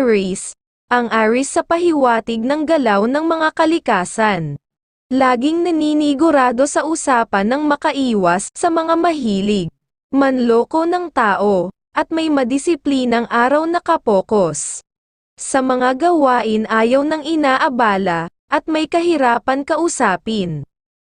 Aries, ang Aries sa pahiwatig ng galaw ng mga kalikasan. Laging naninigurado sa usapan ng makaiwas sa mga mahilig, manloko ng tao, at may madisiplinang araw na kapokos. Sa mga gawain ayaw ng inaabala, at may kahirapan kausapin.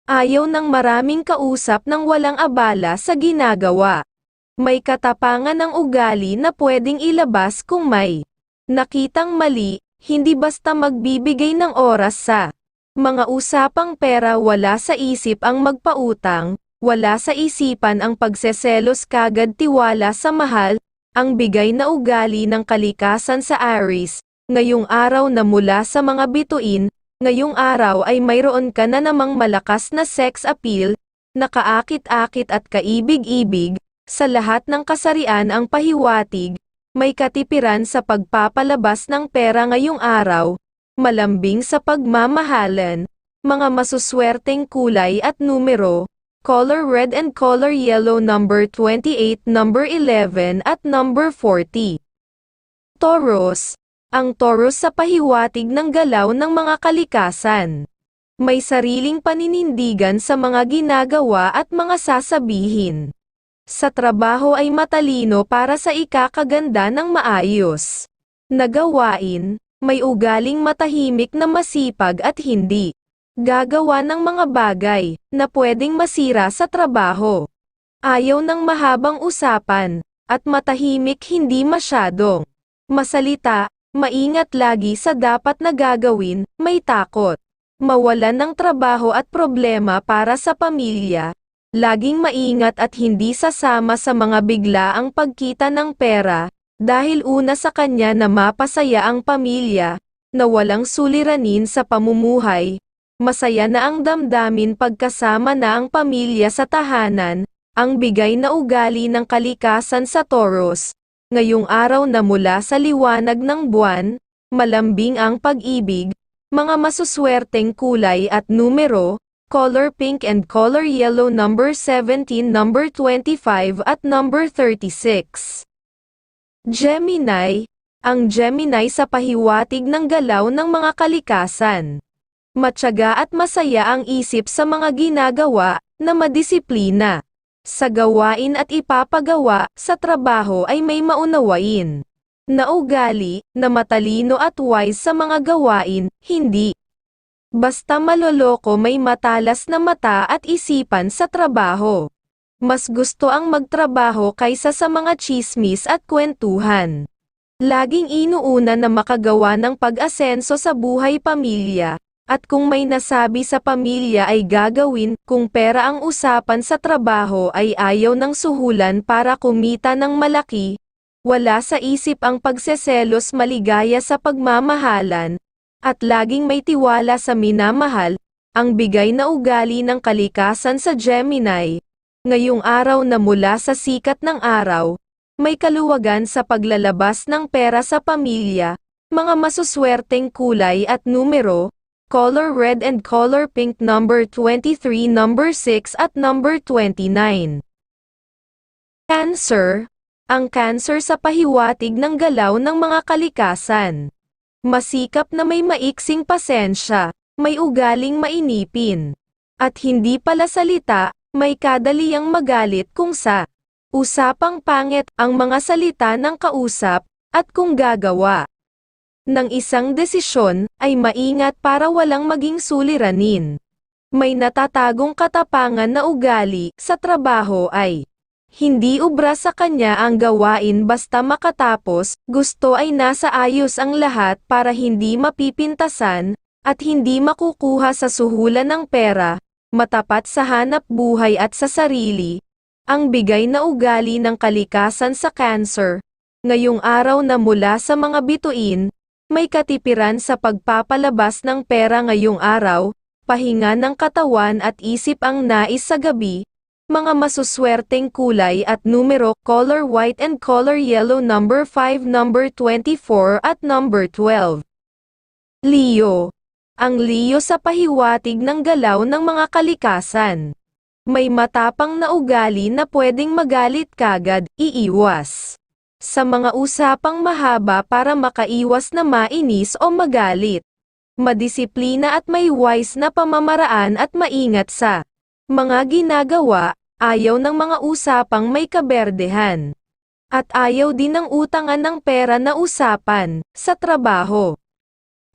Ayaw ng maraming kausap ng walang abala sa ginagawa. May katapangan ng ugali na pwedeng ilabas kung may nakitang mali, hindi basta magbibigay ng oras sa mga usapang pera wala sa isip ang magpautang, wala sa isipan ang pagseselos kagad tiwala sa mahal, ang bigay na ugali ng kalikasan sa Aries, ngayong araw na mula sa mga bituin, ngayong araw ay mayroon ka na namang malakas na sex appeal, nakaakit-akit at kaibig-ibig, sa lahat ng kasarian ang pahiwatig, may katipiran sa pagpapalabas ng pera ngayong araw, malambing sa pagmamahalan, mga masuswerteng kulay at numero, color red and color yellow number 28, number 11 at number 40. Taurus, ang Taurus sa pahiwatig ng galaw ng mga kalikasan. May sariling paninindigan sa mga ginagawa at mga sasabihin. Sa trabaho ay matalino para sa ikakaganda ng maayos. Nagawain, may ugaling matahimik na masipag at hindi gagawa ng mga bagay na pwedeng masira sa trabaho. Ayaw ng mahabang usapan, at matahimik hindi masyadong masalita, maingat lagi sa dapat na gagawin, may takot. Mawalan ng trabaho at problema para sa pamilya, laging maingat at hindi sasama sa mga biglaang pagkita ng pera, dahil una sa kanya na mapasaya ang pamilya, na walang suliranin sa pamumuhay, masaya na ang damdamin pagkasama na ang pamilya sa tahanan, ang bigay na ugali ng kalikasan sa Taurus, ngayong araw na mula sa liwanag ng buwan, malambing ang pag-ibig, mga masuswerteng kulay at numero, color pink and color yellow number 17 number 25 at number 36. Gemini, ang Gemini sa pahiwatig ng galaw ng mga kalikasan. Matyaga at masaya ang isip sa mga ginagawa, na madisiplina. Sa gawain at ipapagawa, sa trabaho ay may maunawain. Na ugali, na matalino at wise sa mga gawain, hindi. Basta maloloko may matalas na mata at isipan sa trabaho. Mas gusto ang magtrabaho kaysa sa mga chismis at kwentuhan. Laging inuuna na makagawa ng pag-asenso sa buhay pamilya, at kung may nasabi sa pamilya ay gagawin, kung pera ang usapan sa trabaho ay ayaw ng suhulan para kumita ng malaki, wala sa isip ang pagseselos maligaya sa pagmamahalan, at laging may tiwala sa minamahal, ang bigay na ugali ng kalikasan sa Gemini, ngayong araw na mula sa sikat ng araw, may kaluwagan sa paglalabas ng pera sa pamilya, mga masuswerteng kulay at numero, color red and color pink number 23 number 6 at number 29. Cancer, ang cancer sa pahiwatig ng galaw ng mga kalikasan. Masikap na may maiksing pasensya, may ugaling mainipin. At hindi pala salita, may kadaliang magalit kung sa usapang pangit ang mga salita ng kausap, at kung gagawa ng isang desisyon, ay maingat para walang maging suliranin. May natatagong katapangan na ugali sa trabaho ay hindi ubra sa kanya ang gawain basta makatapos, gusto ay nasa ayos ang lahat para hindi mapipintasan, at hindi makukuha sa suhulan ng pera, matapat sa hanap buhay at sa sarili, ang bigay na ugali ng kalikasan sa cancer, ngayong araw na mula sa mga bituin, may katipiran sa pagpapalabas ng pera ngayong araw, pahinga ng katawan at isip ang nais sa gabi, mga masuswerteng kulay at numero, color white and color yellow number 5 number 24 at number 12. Leo ang Leo sa pahiwatig ng galaw ng mga kalikasan. May matapang na ugali na pwedeng magalit kagad, iiwas. Sa mga usapang mahaba para makaiwas na mainis o magalit. Madisiplina at may wise na pamamaraan at maingat sa mga ginagawa, ayaw ng mga usapang may kaberdehan. At ayaw din ng utangan ng pera na usapan, sa trabaho.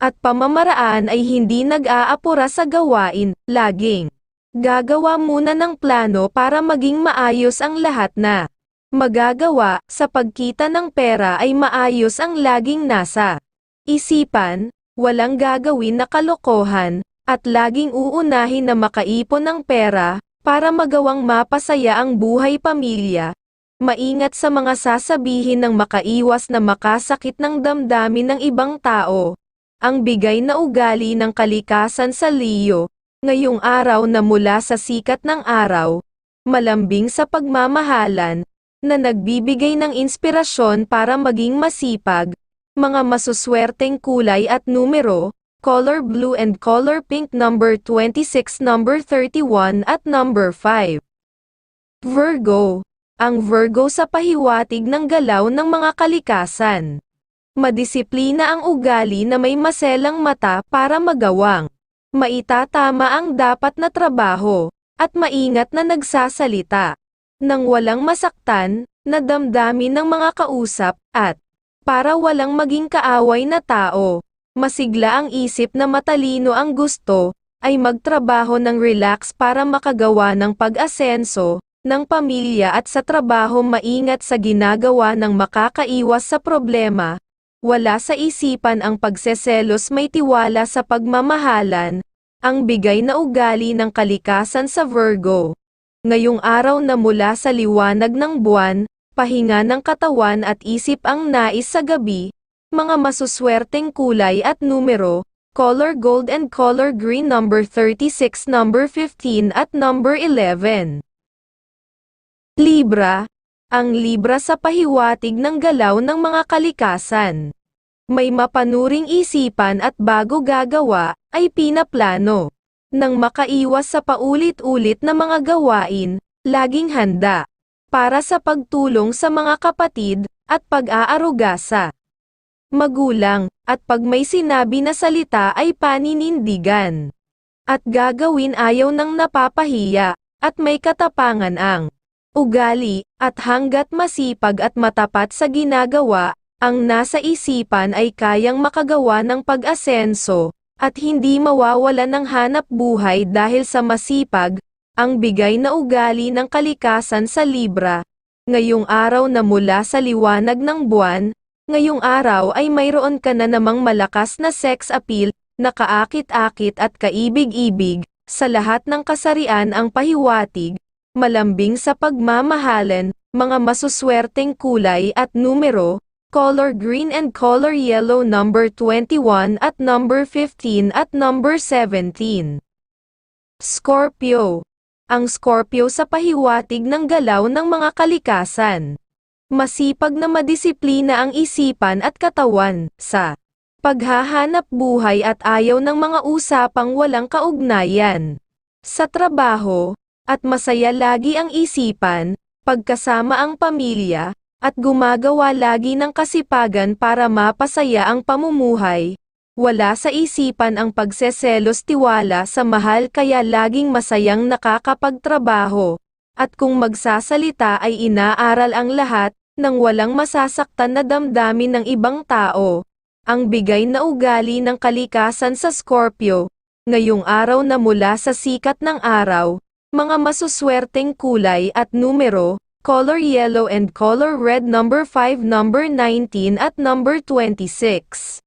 At pamamaraan ay hindi nag-aapura sa gawain, laging. Gagawa muna ng plano para maging maayos ang lahat na magagawa, sa pagkita ng pera ay maayos ang laging nasa isipan, walang gagawin na kalokohan, at laging uunahin na makaipon ng pera, para magawang mapasaya ang buhay pamilya. Maingat sa mga sasabihin ng makaiwas na makasakit ng damdamin ng ibang tao. Ang bigay na ugali ng kalikasan sa Leo, ngayong araw na mula sa sikat ng araw, malambing sa pagmamahalan, na nagbibigay ng inspirasyon para maging masipag, mga masuswerteng kulay at numero, color blue and color pink number 26 number 31 at number 5. Virgo. Ang Virgo sa pahiwatig ng galaw ng mga kalikasan. Madisiplina ang ugali na may maselang mata para magawang maitatama ang dapat na trabaho, at maingat na nagsasalita. Nang walang masaktan, na damdamin ng mga kausap, at para walang maging kaaway na tao. Masigla ang isip na matalino ang gusto, ay magtrabaho ng relax para makagawa ng pag-asenso, ng pamilya at sa trabaho maingat sa ginagawa ng makakaiwas sa problema. Wala sa isipan ang pagseselos may tiwala sa pagmamahalan, ang bigay na ugali ng kalikasan sa Virgo. Ngayong araw na mula sa liwanag ng buwan, pahinga ng katawan at isip ang nais sa gabi, mga masuswerteng kulay at numero, color gold and color green number 36 number 15 at number 11. Libra, ang Libra sa pahiwatig ng galaw ng mga kalikasan. May mapanuring isipan at bago gagawa, ay pinaplano. Nang makaiwas sa paulit-ulit na mga gawain, laging handa. Para sa pagtulong sa mga kapatid, at pag-aaruga sa magulang, at pag may sinabi na salita ay paninindigan. At gagawin ayaw ng napapahiya, at may katapangan ang ugali, at hanggat masipag at matapat sa ginagawa, ang nasa isipan ay kayang makagawa ng pag-asenso, at hindi mawawala ng hanap buhay dahil sa masipag, ang bigay na ugali ng kalikasan sa Libra. Ngayong araw na mula sa liwanag ng buwan, ngayong araw ay mayroon ka na namang malakas na sex appeal, na kaakit-akit at kaibig-ibig, sa lahat ng kasarian ang pahiwatig, malambing sa pagmamahalan, mga masuswerteng kulay at numero, color green and color yellow number 21 at number 15 at number 17. Scorpio. Ang Scorpio sa pahiwatig ng galaw ng mga kalikasan. Masipag na madisiplina ang isipan at katawan, sa paghahanap buhay at ayaw ng mga usapang walang kaugnayan. Sa trabaho, at masaya lagi ang isipan, pagkasama ang pamilya, at gumagawa lagi ng kasipagan para mapasaya ang pamumuhay. Wala sa isipan ang pagseselos tiwala sa mahal kaya laging masayang nakakapagtrabaho. At kung magsasalita ay inaaral ang lahat, nang walang masasaktan na damdamin ng ibang tao. Ang bigay na ugali ng kalikasan sa Scorpio, ngayong araw na mula sa sikat ng araw, mga masuswerteng kulay at numero, color yellow and color red number 5 number 19 at number 26.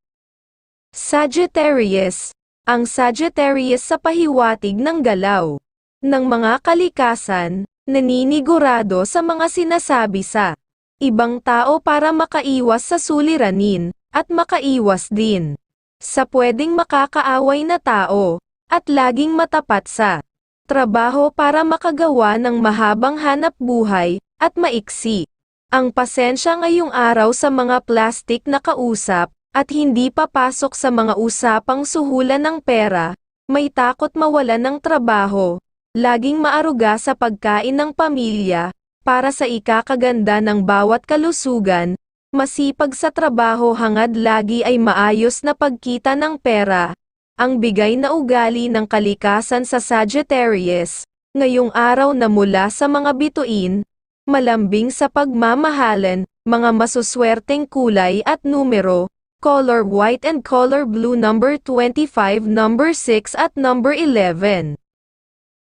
Sagittarius, ang Sagittarius sa pahiwatig ng galaw ng mga kalikasan, naninigurado sa mga sinasabi sa ibang tao para makaiwas sa suliranin, at makaiwas din sa pwedeng makakaaway na tao, at laging matapat sa trabaho para makagawa ng mahabang hanap buhay, at maiksi. Ang pasensya ngayong araw sa mga plastik na kausap, at hindi papasok sa mga usapang suhulan ng pera, may takot mawalan ng trabaho, laging maaruga sa pagkain ng pamilya, para sa ikakaganda ng bawat kalusugan, masipag sa trabaho hangad lagi ay maayos na pagkita ng pera, ang bigay na ugali ng kalikasan sa Sagittarius, ngayong araw na mula sa mga bituin, malambing sa pagmamahalan, mga masuswerteng kulay at numero, color white and color blue number 25, number 6 at number 11.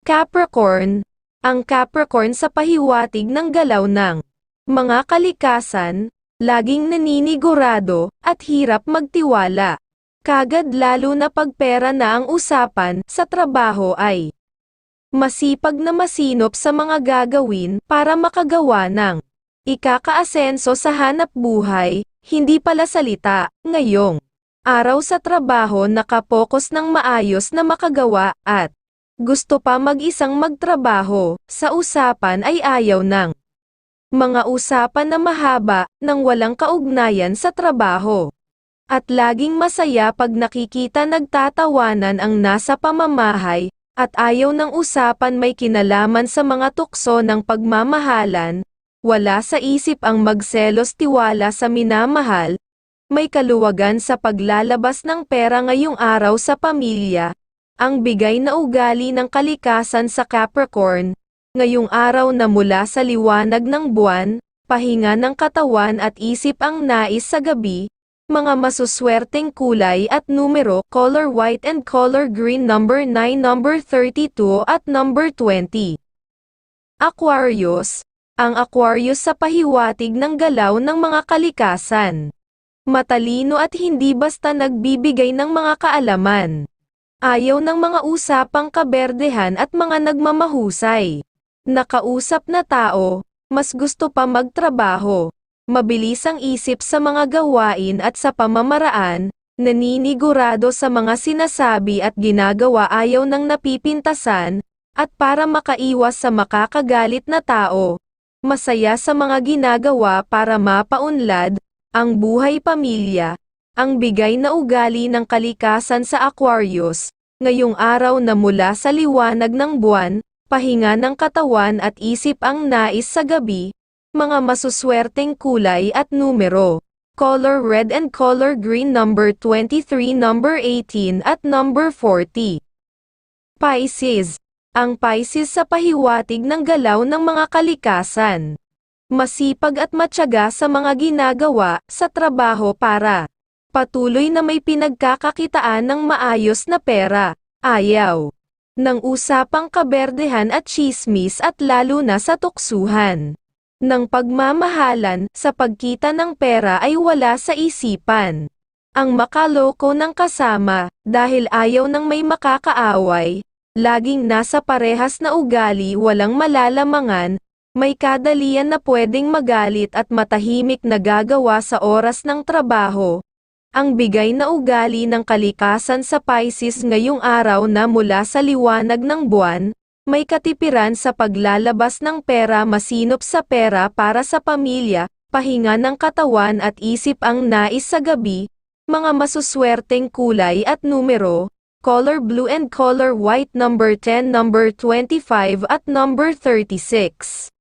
Capricorn, ang Capricorn sa pahiwatig ng galaw ng mga kalikasan, laging naninigurado, at hirap magtiwala. Kagad lalo na pagpera na ang usapan sa trabaho ay masipag na masinop sa mga gagawin para makagawa ng ikakaasenso sa hanap buhay, hindi pala salita, ngayong araw sa trabaho nakapokus ng maayos na makagawa at gusto pa mag-isang magtrabaho, sa usapan ay ayaw ng mga usapan na mahaba, nang walang kaugnayan sa trabaho. At laging masaya pag nakikita nagtatawanan ang nasa pamamahay, at ayaw ng usapan may kinalaman sa mga tukso ng pagmamahalan, wala sa isip ang magselos tiwala sa minamahal, may kaluwagan sa paglalabas ng pera ngayong araw sa pamilya, ang bigay na ugali ng kalikasan sa Capricorn, ngayong araw na mula sa liwanag ng buwan, pahinga ng katawan at isip ang nais sa gabi, mga masuswerteng kulay at numero, color white and color green number 9, number 32 at number 20. Aquarius, ang Aquarius sa pahiwatig ng galaw ng mga kalikasan. Matalino at hindi basta nagbibigay ng mga kaalaman. Ayaw ng mga usapang kaberdehan at mga nagmamahusay. Nakausap na tao, mas gusto pa magtrabaho. Mabilis ang isip sa mga gawain at sa pamamaraan, naninigurado sa mga sinasabi at ginagawa ayaw ng napipintasan, at para makaiwas sa makakagalit na tao, masaya sa mga ginagawa para mapaunlad, ang buhay pamilya, ang bigay na ugali ng kalikasan sa Aquarius, ngayong araw na mula sa liwanag ng buwan, pahinga ng katawan at isip ang nais sa gabi, mga masuswerteng kulay at numero, color red and color green number 23, number 18 at number 40. Pisces, ang Pisces sa pahiwatig ng galaw ng mga kalikasan. Masipag at matyaga sa mga ginagawa sa trabaho para patuloy na may pinagkakakitaan ng maayos na pera, ayaw ng usapang kaberdehan at chismis at lalo na sa tuksuhan. Ng pagmamahalan sa pagkita ng pera ay wala sa isipan. Ang makaloko ng kasama, dahil ayaw ng may makakaaway, laging nasa parehas na ugali walang malalamangan, may kadalian na pwedeng magalit at matahimik na gagawa sa oras ng trabaho, ang bigay na ugali ng kalikasan sa Pisces ngayong araw na mula sa liwanag ng buwan, may katipiran sa paglalabas ng pera masinop sa pera para sa pamilya, pahinga ng katawan at isip ang nais sa gabi, mga masuswerteng kulay at numero, color blue and color white number 10 number 25 at number 36.